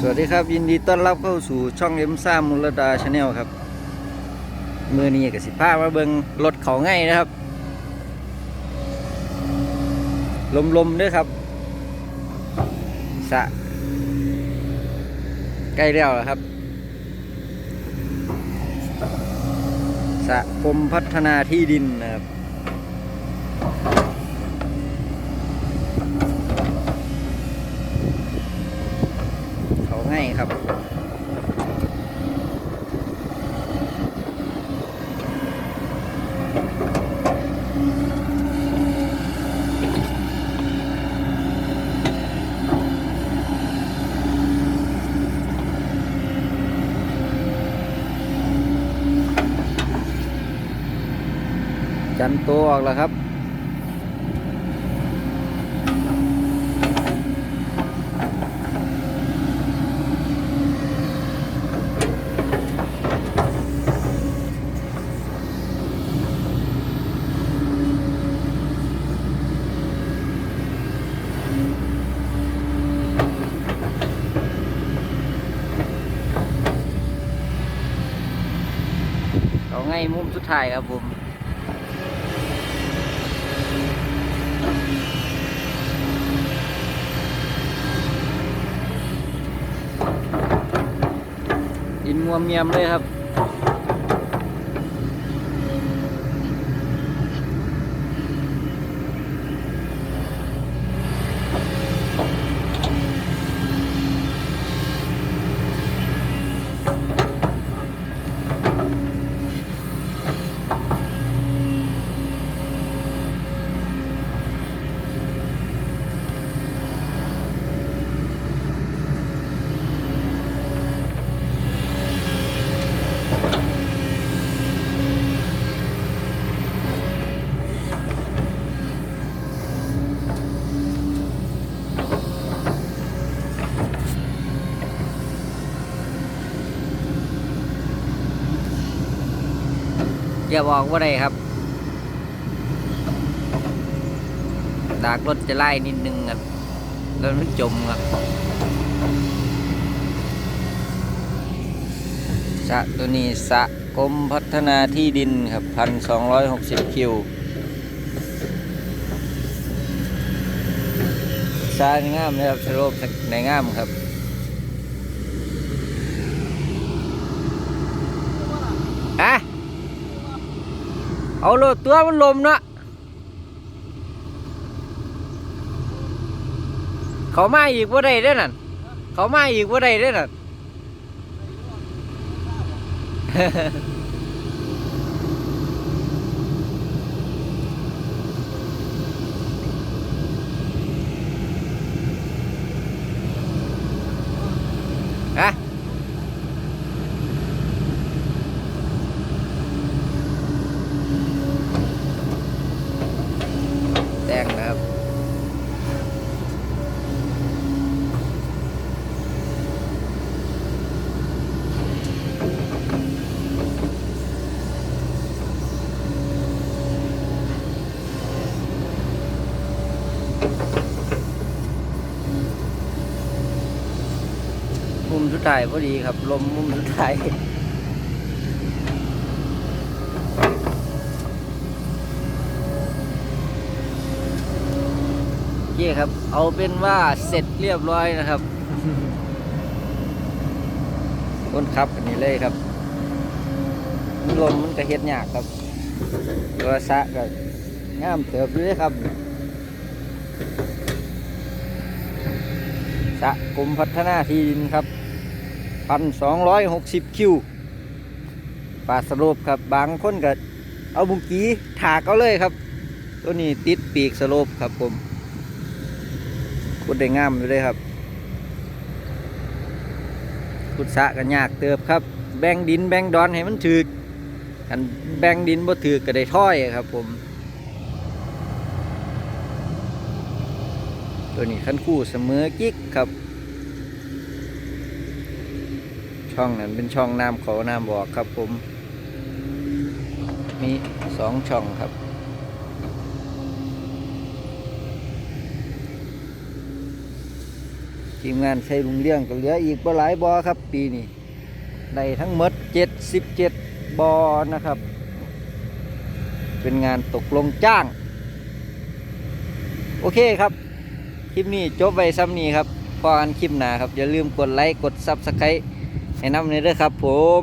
สวัสดีครับ ยินดีต้อนรับเข้าสู่ช่องเอ็มซ่ามูลดาชาแนลครับมือนี้กับสิผ้ามาเบิงรถเขาง่ายนะครับ ลมๆด้วยครับสะใกล้แล้วแล้วครับสะกรมพัฒนาที่ดินนะครับ เขา ง่ายครับจันตัวออกแล้วครับ เขาง่ายมุมสุดท้ายครับผมดินงวมเงียมเลยครับ ย่าบอกว่าไรครับ ดากรถจะไล่นิดนึงครับรถมันจมครับสะตัวนี้สะกรมพัฒนาที่ดินครับพันสองร้อยหกสิบคิวสระนี่งามนะครับสโลปในงามครับ เอาโลดตัวมันลมเนาะเขามาอีกว่าได้ด้อนั่นเขามาอีกว่าได้ด้อนั่น สุดท้ายพอดีครับ ลมมุมสุดท้ายเย่ครับ เอาเป็นว่าเสร็จเรียบร้อยนะครับคนขับอันนี้เลยครับลมมันก็เฮ็ดยากครับตัวสะก็งามเติบอยู่เลยครับสะกรมพัฒนาที่ดินครับ พันสองร้อยหกสิบคิวปลาสโลปครับ บางคนก็เอาบุกี้ถากเอาเลยครับ ตัวนี้ติดปีกสโลปครับผมคุดได้งามอยู่เลยครับขุดสะกันยากเติบครับ แบ่งดินแบ่งดอนให้มันถือกันแบ่งดินบ่ถือก็ได้ถ้อยครับผม ตัวนี้ขั้นคู่เสมอกิ๊กครับ ช่องนั้นเป็นช่องน้ำเขาน้ำบอกครับผม มีสองช่องครับ ทีมงานใช้ลุงเลี้ยงก็เหลืออีกบ่หลายบอครับปีนี้ได้ทั้งหมดเจ็ดสิบเจ็ดบอนะครับ เป็นงานตกลงจ้าง โอเคครับ คลิปนี้จบไว้ซ้ำนี้ครับพอกันคลิปหน้าครับ อย่าลืมกดไลค์ กดซับสไครต์ ให้น้ำเนยเด้วยครับผม